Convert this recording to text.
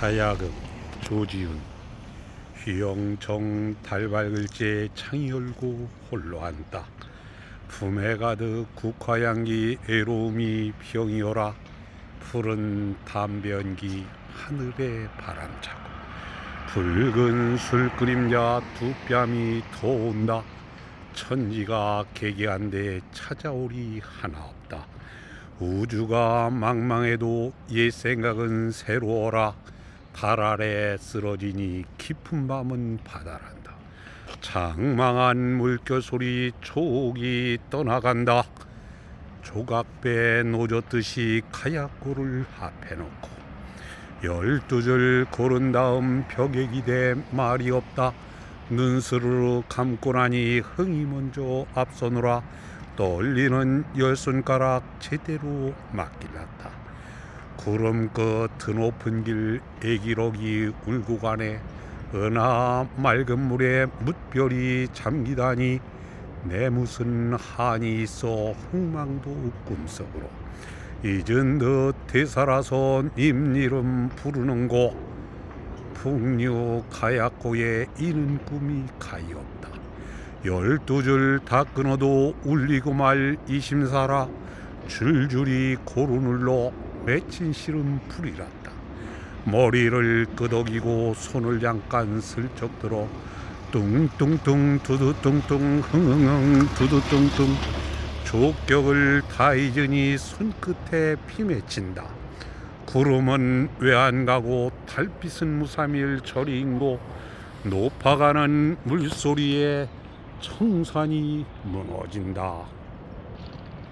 가야금 조지훈. 휘영청 달 밝을 때 창이 열고 홀로 앉다. 품에 가득 국화향기 애로움이 병이어라. 푸른 담변기 하늘에 바람차고. 붉은 술 그림자 두 뺨이 더온다. 천지가 개개한데 찾아오리 하나 없다. 우주가 망망해도 옛 생각은 새로워라 달 아래 쓰러지니 깊은 밤은 바다란다. 장망한 물결 소리 촉이 떠나간다. 조각배 노젓듯이 카약고를 앞에 놓고 열두 줄 고른 다음 벽에 기대 말이 없다. 눈스르르 감고 나니 흥이 먼저 앞서느라. 떨리는 열 손가락 제대로 맡길랐다 구름 끝 드높은 길 애기록이 울고 가네. 은하 맑은 물에 뭇별이 잠기다니 내 무슨 한이 있어 흥망도 꿈속으로. 잊은 듯 되살아서 님 이름 부르는 곳 풍류 가약고에 이는 꿈이 가이없다. 열두 줄 다 끊어도 울리고 말 이심사라 줄줄이 고루 눌러 맺힌 시름 풀이란다 머리를 끄덕이고 손을 잠깐 슬쩍 들어 뚱뚱뚱 두두뚱뚱 흥흥흥 두두뚱뚱 족격을 다 잊으니 손끝에 피 맺힌다 구름은 왜 안 가고 달빛은 무삼일 저리인고 높아가는 물소리에 청산이 무너진다.